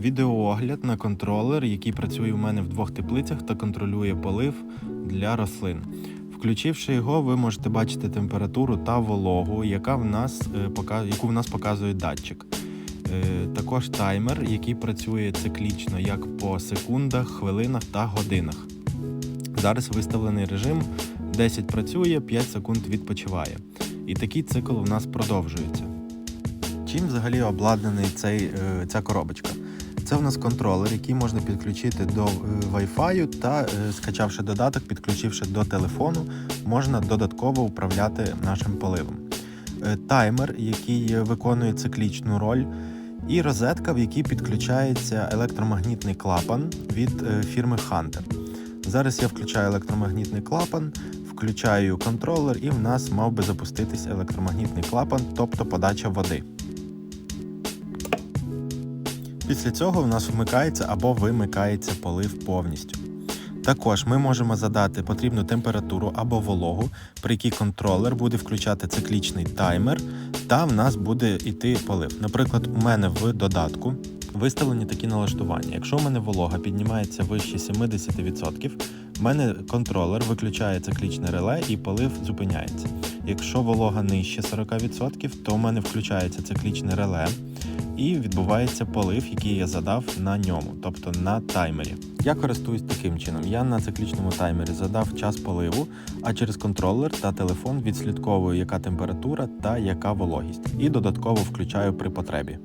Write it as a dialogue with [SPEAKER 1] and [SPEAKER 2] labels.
[SPEAKER 1] Відеоогляд на контролер, який працює у мене в двох теплицях та контролює полив для рослин. Включивши його, ви можете бачити температуру та вологу, яка в нас, е, яку в нас показує датчик. Е, Також таймер, який працює циклічно як по секундах, хвилинах та годинах. Зараз виставлений режим 10 працює, 5 секунд відпочиває. І такий цикл у нас продовжується. Чим взагалі обладнаний цей, е, ця коробочка? Це в нас контролер, який можна підключити до е, Wi-Fi та, е, скачавши додаток, підключивши до телефону, можна додатково управляти нашим поливом. Е, Таймер, який виконує циклічну роль, і розетка, в якій підключається електромагнітний клапан від фірми Hunter. Зараз я включаю електромагнітний клапан, включаю контролер, і в нас мав би запуститись електромагнітний клапан, тобто подача води. Після цього в нас вмикається або вимикається полив повністю. Також ми можемо задати потрібну температуру або вологу, при якій контролер буде включати циклічний таймер, та в нас буде йти полив. Наприклад, у мене в додатку виставлені такі налаштування. Якщо в мене волога піднімається вище 70%, в мене контролер виключає циклічне реле і полив зупиняється. Якщо волога нижче 40%, то в мене включається циклічне реле і відбувається полив, який я задав на ньому, тобто на таймері. Я користуюсь таким чином. Я на циклічному таймері задав час поливу, а через контролер та телефон відслідковую, яка температура та яка вологість, і додатково включаю при потребі.